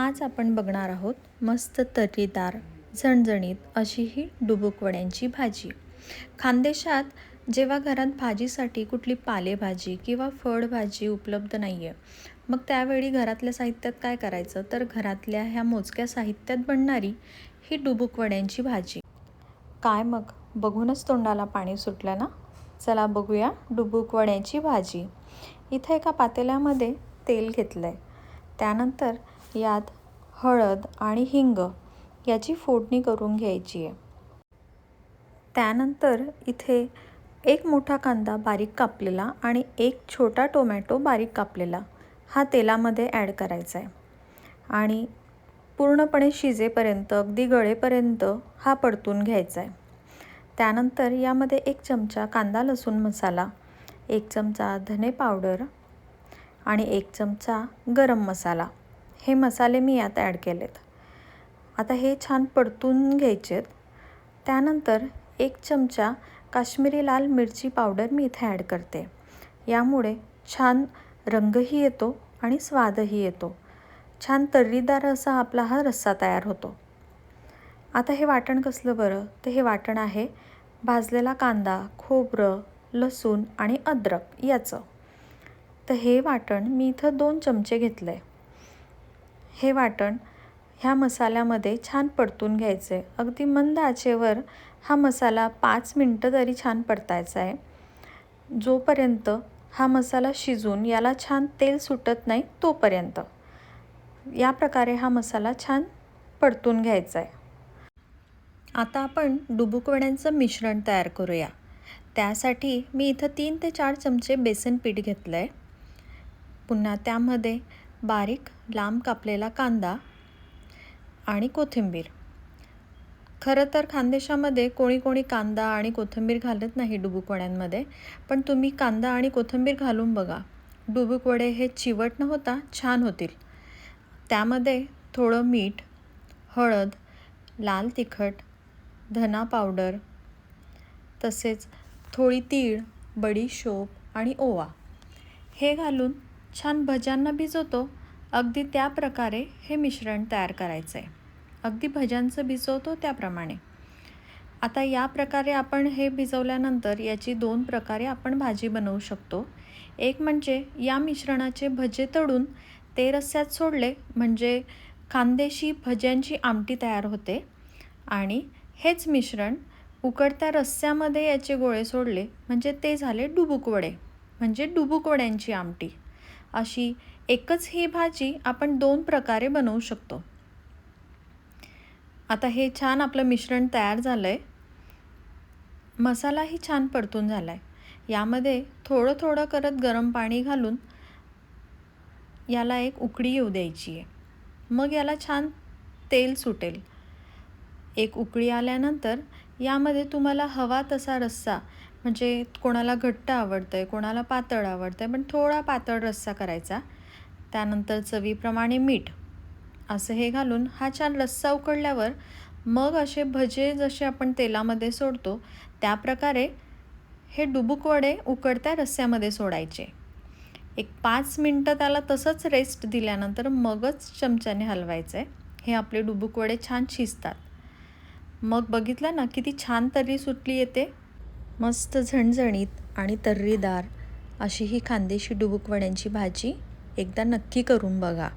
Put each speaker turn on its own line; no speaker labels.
आज आपण बघणार आहोत मस्त तर्रीदार झणझणीत अशी ही डुबुक वड्यांची भाजी. खानदेशात जेव्हा घरात भाजीसाठी कुठली पालेभाजी किंवा फळभाजी उपलब्ध नाही आहे मग त्यावेळी घरातल्या साहित्यात काय करायचं? तर घरातल्या ह्या मोजक्या साहित्यात बनणारी ही डुबुक वड्यांची भाजी. काय मग? बघूनच तोंडाला पाणी सुटलं ना? चला बघूया डुबुकवड्यांची भाजी. इथं एका पातेल्यामध्ये तेल घेतलं आहे त्यानंतर यात हळद आणि हिंग याची फोडणी करून घ्यायची आहे. त्यानंतर इथे एक मोठा कांदा बारीक कापलेला आणि एक छोटा टोमॅटो बारीक कापलेला हा तेलामध्ये ॲड करायचा आहे. आणि पूर्णपणे शिजेपर्यंत अगदी गळेपर्यंत हा परतून घ्यायचा आहे. त्यानंतर यामध्ये एक चमचा कांदा लसूण मसाला एक चमचा धने पावडर आणि एक चमचा गरम मसाला. हे मसाले मी यात ॲड केलेत. आता हे छान परतून घ्यायचेत. त्यानंतर एक चमचा काश्मीरी लाल मिरची पावडर मी इथे ॲड करते. यामुळे छान रंगही येतो आणि स्वादही येतो. छान तर्रीदार असा आपला हा रस्सा तयार होतो. आता हे वाटण कसलं बरं? तर हे वाटण आहे भाजलेला कांदा खोबरं लसूण आणि अद्रक याचं. तर हे वाटण मी इथं दोन चमचे घेतलं आहे हे वाटण ह्या मसाल्यामध्ये छान परतून घ्यायचं. आहे अगदी मंद आचेवर हा मसाला पाच मिनटं तरी छान परतायचा आहे. जोपर्यंत हा मसाला शिजून याला छान तेल सुटत नाही तोपर्यंत. या प्रकारे हा मसाला छान परतून घ्यायचा आहे. आता आपण डुबुकवड्यांचं मिश्रण तयार करूया. त्यासाठी मी इथं तीन ते चार चमचे बेसन पीठ घेतलं आहे पुन्हा त्यामध्ये बारीक लांब कापलेला कांदा आणि कोथिंबीर. खरं तर खानदेशामध्ये कोणी कोणी कांदा आणि कोथिंबीर घालत नाही डुबुकवड्यांमध्ये पण तुम्ही कांदा आणि कोथिंबीर घालून बघा. डुबुकवडे हे चिवट न होता छान होतील. त्यामध्ये थोडं मीठ हळद लाल तिखट धना पावडर तसेच थोडी तीळ बडीशोप आणि ओवा. हे घालून छान भज्यांना भिजवतो अगदी त्या प्रकारे हे मिश्रण तयार करायचं आहे अगदी भज्यांचं भिजवतो त्याप्रमाणे. आता या प्रकारे आपण हे भिजवल्यानंतर याची दोन प्रकारे आपण भाजी बनवू शकतो. एक म्हणजे या मिश्रणाचे भजे तळून ते रस्स्यात सोडले म्हणजे खांदेशी भज्यांची आमटी तयार होते. आणि हेच मिश्रण उकडत्या रस्स्यामध्ये याचे गोळे सोडले म्हणजे ते झाले डुबुकवडे म्हणजे डुबुकवड्यांची आमटी. अशी एकच ही भाजी आपण दोन प्रकारे बनवू शकतो. आता हे छान आपलं मिश्रण तयार झालं आहे मसालाही छान परतून झाला आहे यामध्ये थोडं थोडं करत गरम पाणी घालून याला एक उकडी येऊ द्यायची आहे. मग याला छान तेल सुटेल. एक उकळी आल्यानंतर यामध्ये तुम्हाला हवा तसा रस्सा म्हणजे कोणाला घट्ट आवडतं आहे कोणाला पातळ आवडतं आहे पण थोडा पातळ रस्सा करायचा. त्यानंतर चवीप्रमाणे मीठ. असं हे घालून हा छान रस्सा उकडल्यावर मग असे भजे जसे आपण तेलामध्ये सोडतो त्याप्रकारे हे डुबुक वडे उकडत्या रस्स्यामध्ये सोडायचे. एक पाच मिनटं त्याला तसंच रेस्ट दिल्यानंतर मगच चमच्याने हलवायचं. आहे हे आपले डुबुकवडे छान शिजतात. मग बघितलं ना किती छान तर्री सुटली येते. मस्त झणझणीत आणि तर्रीदार अशी ही खानदेशी डुबुकवड्यांची भाजी. एकदा नक्की करून बघा.